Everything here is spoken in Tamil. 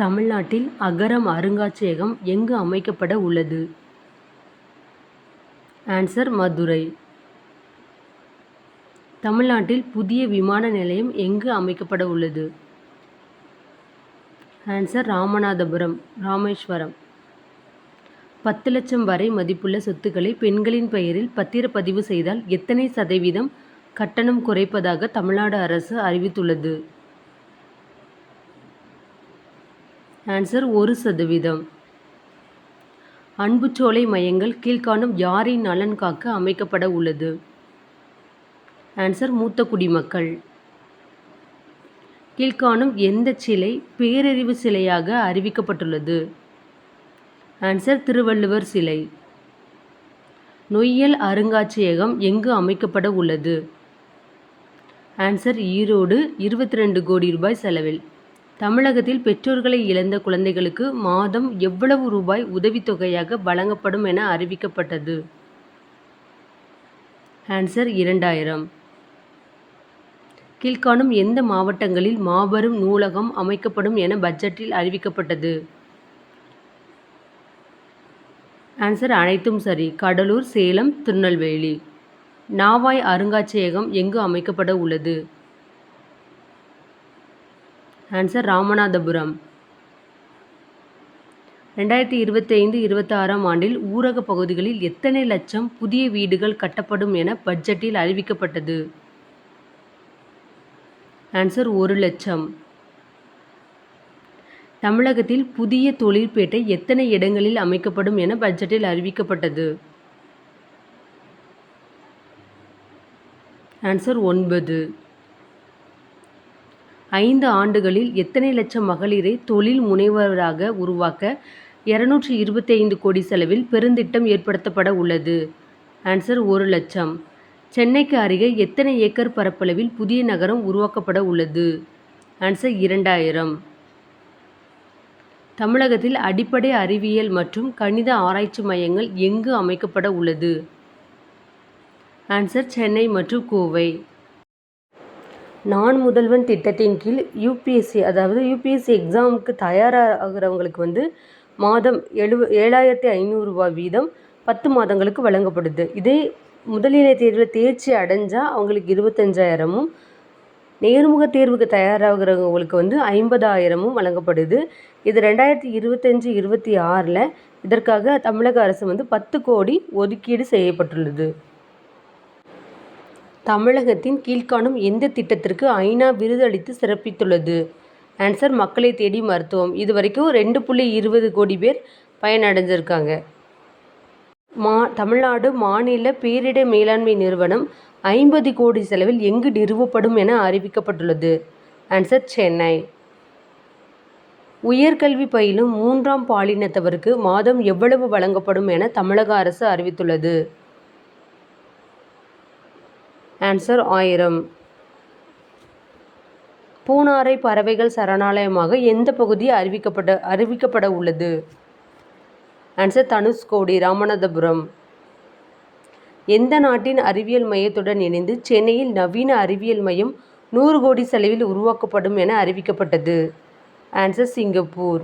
தமிழ்நாட்டில் அகரம் அருங்காட்சியகம் எங்கு அமைக்கப்பட உள்ளது? ஆன்சர் மதுரை. தமிழ்நாட்டில் புதிய விமான நிலையம் எங்கு அமைக்கப்பட உள்ளது? ஆன்சர் ராமநாதபுரம் ராமேஸ்வரம். பத்து லட்சம் வரை மதிப்புள்ள சொத்துக்களை பெண்களின் பெயரில் பத்திரப்பதிவு செய்தால் எத்தனை சதவீதம் கட்டணம் குறைப்பதாக தமிழ்நாடு அரசு அறிவித்துள்ளது? ஆன்சர் ஒரு சதவீதம். அன்புச்சோலை மையங்கள் கீழ்காணும் யாரின் நலன் காக்க அமைக்கப்பட உள்ளது? ஆன்சர் மூத்த குடிமக்கள். கீழ்காணும் எந்த சிலை பேரறிவு சிலையாக அறிவிக்கப்பட்டுள்ளது? ஆன்சர் திருவள்ளுவர் சிலை. நொய்யல் அருங்காட்சியகம் எங்கு அமைக்கப்பட உள்ளது? ஆன்சர் ஈரோடு இருபத்தி ரெண்டு கோடி ரூபாய் செலவில். தமிழகத்தில் பெற்றோர்களை இழந்த குழந்தைகளுக்கு மாதம் எவ்வளவு ரூபாய் உதவித்தொகையாக வழங்கப்படும் என அறிவிக்கப்பட்டது? ஆன்சர் இரண்டாயிரம். கீழ்காணும் எந்த மாவட்டங்களில் மாபெரும் நூலகம் அமைக்கப்படும் என பட்ஜெட்டில் அறிவிக்கப்பட்டது? ஆன்சர் அனைத்தும் சரி. கடலூர் சேலம் திருநெல்வேலி. நாவாய் அருங்காட்சியகம் எங்கு அமைக்கப்பட உள்ளது? ஆன்சர் ராமநாதபுரம் ரெண்டாயிரத்தி இருபத்தைந்து இருபத்தாறாம் ஆண்டில் ஊரக பகுதிகளில் எத்தனை லட்சம் புதிய வீடுகள் கட்டப்படும் என பட்ஜெட்டில் அறிவிக்கப்பட்டது? ஆன்சர் ஒரு லட்சம். தமிழகத்தில் புதிய தொழிற்பேட்டை எத்தனை இடங்களில் அமைக்கப்படும் என பட்ஜெட்டில் அறிவிக்கப்பட்டது? ஆன்சர் ஒன்பது. ஐந்து ஆண்டுகளில் எத்தனை லட்சம் மகளிரை தொழில் முனைவராக உருவாக்க இருநூற்றி இருபத்தி ஐந்து கோடி செலவில் பெருந்திட்டம் ஏற்படுத்தப்பட உள்ளது? ஆன்சர் ஒரு லட்சம். சென்னைக்கு அருகே எத்தனை ஏக்கர் பரப்பளவில் புதிய நகரம் உருவாக்கப்பட உள்ளது? ஆன்சர் இரண்டாயிரம். தமிழகத்தில் அடிப்படை அறிவியல் மற்றும் கணித ஆராய்ச்சி மையங்கள் எங்கு அமைக்கப்பட உள்ளது? ஆன்சர் சென்னை மற்றும் கோவை. நான் முதல்வன் திட்டத்தின் கீழ் யூபிஎஸ்சி அதாவது யூபிஎஸ்சி எக்ஸாமுக்கு தயாராகிறவங்களுக்கு வந்து மாதம் எழுவ ஏழாயிரத்தி ஐநூறுரூவா வீதம் பத்து மாதங்களுக்கு வழங்கப்படுது. இதே முதல்நிலை தேர்வில் தேர்ச்சி அடைஞ்சால் அவங்களுக்கு இருபத்தஞ்சாயிரமும் நேர்முக தேர்வுக்கு தயாராகிறவங்களுக்கு வந்து ஐம்பதாயிரமும் வழங்கப்படுது. இது ரெண்டாயிரத்தி இருபத்தஞ்சி இருபத்தி ஆறில் இதற்காக தமிழக அரசு வந்து பத்து கோடி ஒதுக்கீடு செய்யப்பட்டுள்ளது. தமிழகத்தின் கீழ்காணும் எந்த திட்டத்திற்கு ஐநா விருது அளித்து சிறப்பித்துள்ளது? ஆன்சர் மக்களை தேடி மருத்துவம். இது வரைக்கும் ரெண்டு புள்ளி இருபது கோடி பேர் பயனடைஞ்சிருக்காங்க. மா தமிழ்நாடு மாநில பேரிடர் மேலாண்மை நிறுவனம் ஐம்பது கோடி செலவில் எங்கு நிறுவப்படும் என அறிவிக்கப்பட்டுள்ளது. ஆன்சர் சென்னை. உயர்கல்வி பயிலும் மூன்றாம் பாலினத்தவருக்கு மாதம் எவ்வளவு வழங்கப்படும் என தமிழக அரசு அறிவித்துள்ளது. ஆன்சர் ஆயிரம். பூனாரை பறவைகள் சரணாலயமாக எந்த பகுதி அறிவிக்கப்பட அறிவிக்கப்பட உள்ளது? ஆன்சர் தனுஷ்கோடி ராமநாதபுரம். எந்த நாட்டின் அறிவியல் மையத்துடன் இணைந்து சென்னையில் நவீன அறிவியல் மையம் நூறு கோடி செலவில் உருவாக்கப்படும் என அறிவிக்கப்பட்டது? Answer Singapore.